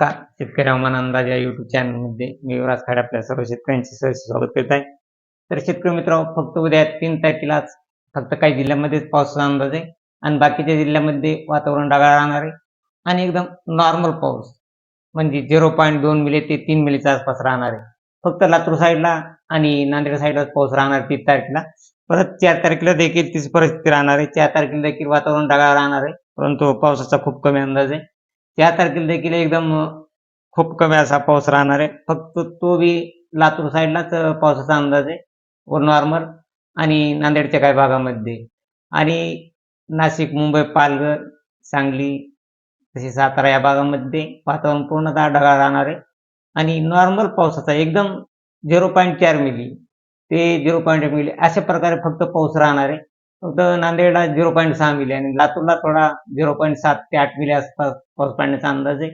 नमस्कार. शेतकरी हवामान अंदाज या युट्यूब चॅनलमध्ये मी युवराज खाडे आपल्या सर्व शेतकऱ्यांचे सहर्ष स्वागत करत आहे. तर शेतकरी मित्र फक्त उद्या तीन तारखेलाच फक्त काही जिल्ह्यामध्येच पावसाचा अंदाज आहे आणि बाकीच्या जिल्ह्यामध्ये वातावरण ढगाळ राहणार आहे आणि एकदम नॉर्मल पाऊस. म्हणजे झिरो पॉईंट दोन मिली ते तीन मिलीच्या आसपास राहणार आहे. फक्त लातूर साईडला आणि नांदेड साईडलाच पाऊस राहणार तीन तारखेला. परत चार तारखेला देखील तीच परिस्थिती राहणार आहे. चार तारखेला देखील वातावरण ढगाळ राहणार आहे. परंतु पावसाचा खूप कमी अंदाज आहे. त्या तारखेला देखील एकदम खूप कमी असा पाऊस राहणार आहे. फक्त तो बी लातूर साईडलाच पावसाचा अंदाज आहे. वर नॉर्मल आणि नांदेडच्या काही भागामध्ये. आणि नाशिक मुंबई पालघर सांगली तसे सातारा या भागामध्ये वातावरण पूर्णतः ढगाळ राहणार आहे. आणि नॉर्मल पावसाचा एकदम झिरो पॉईंट चार मिली ते झिरो पॉईंट एक मिली अशा प्रकारे फक्त पाऊस राहणार आहे. फक्त नांदेडला झिरो पॉईंट सहा मिली आणि लातूरला थोडा झिरो पॉईंट सात ते आठ मिली आसपास पाऊस पडण्याचा अंदाज आहे.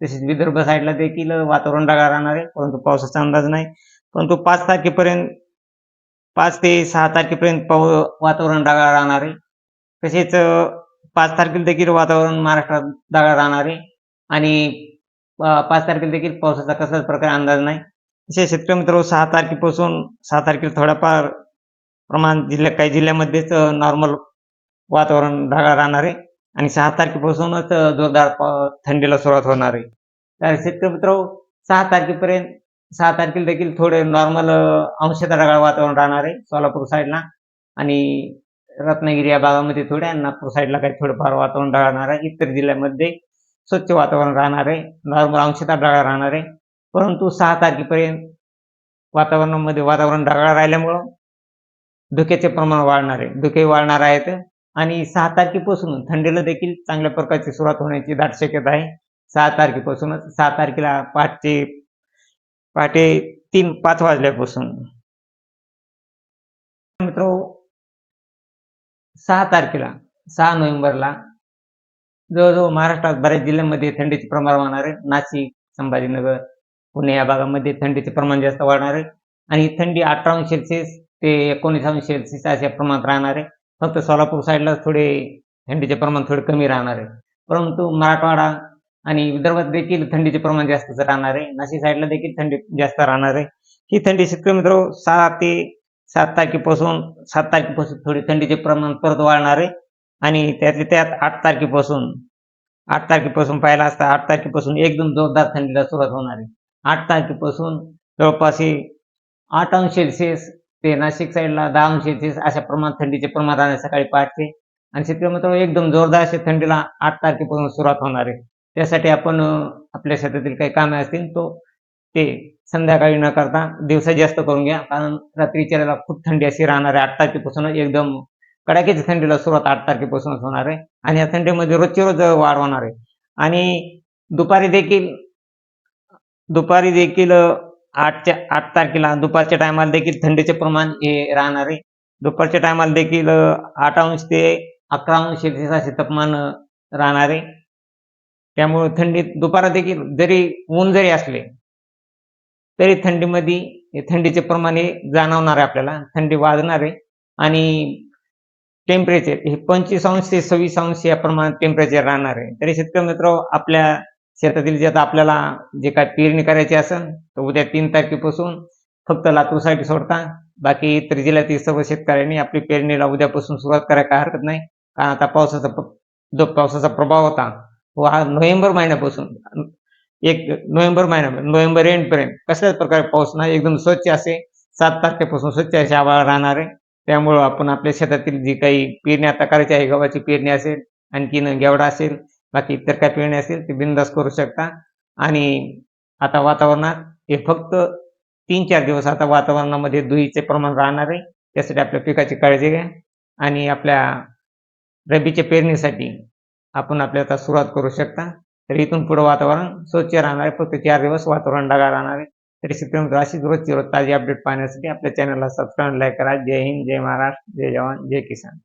तसेच विदर्भ साईडला देखील वातावरण ढगाळ राहणार आहे परंतु पावसाचा अंदाज नाही. परंतु पाच तारखेपर्यंत पाच ते सहा तारखेपर्यंत पाऊ वातावरण ढगाळ राहणार आहे. तसेच पाच तारखेला देखील वातावरण महाराष्ट्रात ढगाळ राहणार आहे. आणि पाच तारखेला देखील पावसाचा कसाच प्रकारे अंदाज नाही. तसे शेतकरी मित्र सहा तारखेपासून सहा तारखेला थोडाफार प्रमाण जिल्ह्या काही जिल्ह्यामध्येच नॉर्मल वातावरण ढगाळ राहणार आहे. आणि सहा तारखेपासूनच जोरदार थंडीला सुरुवात होणार आहे. तर शेतकरी मित्र सहा तारखेपर्यंत सहा तारखेला देखील थोडे नॉर्मल अंशतः ढगाळ वातावरण राहणार आहे सोलापूर साईडला. आणि रत्नागिरी या भागामध्ये थोडे आणि नागपूर साईडला काही थोडंफार वातावरण ढगाळ आहे. इतर जिल्ह्यामध्ये स्वच्छ वातावरण राहणार आहे. नॉर्मल अंशतः ढगाळ राहणार आहे. परंतु सहा तारखेपर्यंत वातावरणामध्ये वातावरण ढगाळ राहिल्यामुळं धुक्याचे प्रमाण वाढणार आहे. धुके वाढणार आहेत आणि सहा तारखेपासून थंडीला देखील चांगल्या प्रकारची सुरुवात होण्याची दाट शक्यता आहे. सहा तारखेपासूनच सहा तारखेला पहाटे पहाटे तीन पाच वाजल्यापासून. मित्र सहा तारखेला सहा नोव्हेंबरला जवळजवळ महाराष्ट्रात बऱ्याच जिल्ह्यांमध्ये थंडीचे प्रमाण वाढणार आहे. नाशिक संभाजीनगर पुणे या भागामध्ये थंडीचे प्रमाण जास्त वाढणार आहे. आणि थंडी अठरा अंश सेल्सिअस ते एकोणीस अंश अशा प्रमाणात राहणार. आहे फक्त सोलापूर साईडला थोडे थंडीचे प्रमाण थोडे कमी राहणार. आहे परंतु मराठवाडा आणि विदर्भात देखील थंडीचे प्रमाण जास्तच राहणार. आहे नाशिक साईडला देखील थंडी जास्त राहणार. आहे ही थंडी शेतकरी मित्र सहा ते सात तारखेपासून सात तारखेपासून थोडी थंडीचे प्रमाण परत वाढणार आहे आणि त्यातले त्यात आठ तारखेपासून आठ तारखेपासून पाहिला असता आठ तारखेपासून एकदम जोरदार थंडीला सुरुवात होणार. आहे आठ तारखेपासून जवळपास हे आठ अंश सेल्सिअस ते नाशिक साईडला दहा अंश अशा प्रमाणात थंडीचे प्रमाण राहणार सकाळी पहाटे आणि शेतकरी मित्र एकदम जोरदार असे थंडीला आठ तारखेपासून सुरुवात होणार आहे. त्यासाठी आपण आपल्या शेतातील काही कामे असतील तो ते संध्याकाळी न करता दिवसा जास्त करून घ्या. कारण रात्रीच्या वेळेला खूप थंडी अशी राहणार आहे. आठ तारखेपासून एकदम कडाक्याची थंडीला सुरुवात आठ तारखेपासूनच होणार आहे. आणि या थंडीमध्ये रोजची रोज वाढ होणार आहे. आणि दुपारी देखील दुपारी देखील आठच्या आठ तारखेला दुपारच्या टायमाला देखील थंडीचे प्रमाण हे राहणार आहे. दुपारच्या टायमाला देखील आठ अंश ते अकरा अंश असे तापमान राहणार आहे. त्यामुळे थंडीत दुपारा देखील जरी ऊन जरी असले तरी थंडीमध्ये हे थंडीचे प्रमाण हे जाणवणार आहे आपल्याला. थंडी वाजणार आहे. आणि टेम्परेचर हे पंचवीस अंश ते सव्वीस अंश या प्रमाणात टेम्परेचर राहणार आहे. तरी शेतकरी मित्र आपल्या शेतातील जे आता आपल्याला जे काय पेरणी करायची असेल तर उद्या तीन तारखेपासून फक्त लातूरसाठी सोडता. बाकी इतर जिल्ह्यातील सर्व शेतकऱ्यांनी आपली पेरणीला उद्यापासून सुरुवात करायला काय हरकत नाही. कारण आता पावसाचा जो पावसाचा प्रभाव होता तो हा नोव्हेंबर महिन्यापासून एक नोव्हेंबर महिन्या नोव्हेंबर एंडपर्यंत कसल्याच प्रकारे पाऊस नाही एकदम स्वच्छ असे सात तारखेपासून स्वच्छ असे आभाळ राहणार. आहे त्यामुळं आपण आपल्या शेतातील जी काही पेरणी आता करायची आहे गव्हाची पेरणी असेल आणखीन गेवडा असेल बाकी इतर काय पेरणी असेल ते बिंदास करू शकता. आणि आता वातावरणात हे फक्त तीन चार दिवस आता वातावरणामध्ये दुईचे प्रमाण राहणार आहे. त्यासाठी आपल्या पिकाची काळजी घ्या. आणि आपल्या रब्बीच्या पेरणीसाठी आपण आपल्या आता सुरुवात करू शकता. तर इथून पुढे वातावरण स्वच्छ राहणार आहे. फक्त चार दिवस वातावरण ढगाळ राहणार आहे. तरी शेतकरी अशीच रोजची रोज ताजी अपडेट पाहण्यासाठी आपल्या चॅनलला सबस्क्राईब लाईक करा. जय हिंद जय महाराष्ट्र जय जवान जय किसान.